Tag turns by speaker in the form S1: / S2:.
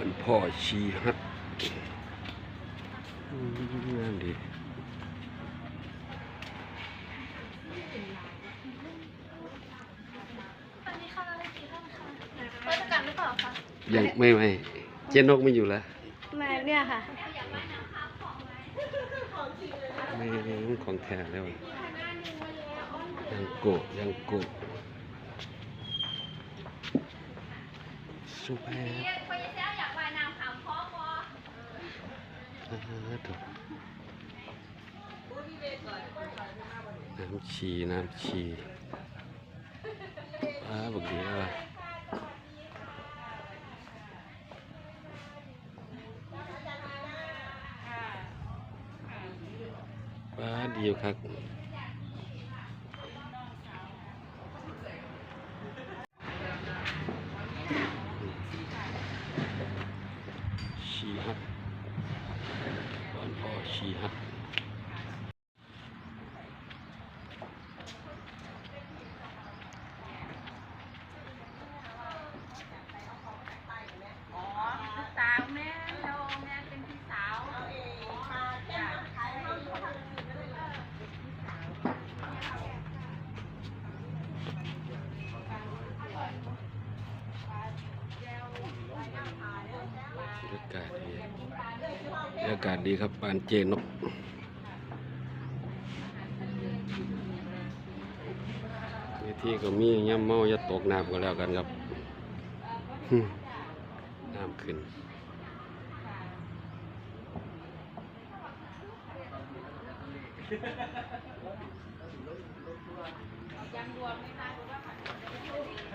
S1: บ้านพ่อชีฮัดอืมงามดี
S2: สวัสดีค่ะกี่ท่านคะเปิดกันหรือเปล่าคะ
S1: ยังไม่ไม่เจนกไม่อยู่แล้ว
S2: แม่เนี่ยค่ะ
S1: ไม่ของแท้แล้วยังโกะยังโกะสุภาพอ่าถูก น้ำชีน้ำชีอ้าบักดีแล้วว่ะป้าดียู่ครับ ชีฮัทบ้านพ่อ ชีฮัท
S3: อ๋อลูกสาวแม่โตแม่เป็นพี่สาวจ้ะ
S1: บรรยากาศดีบ รยากาศดีครับบ้านเจนกเวทีก็มีย่ำเมาอย่าตกน้ำก็แล้วกันครับน้ำขึ้น
S3: ยังรวมไหมคะหรือว่าผัด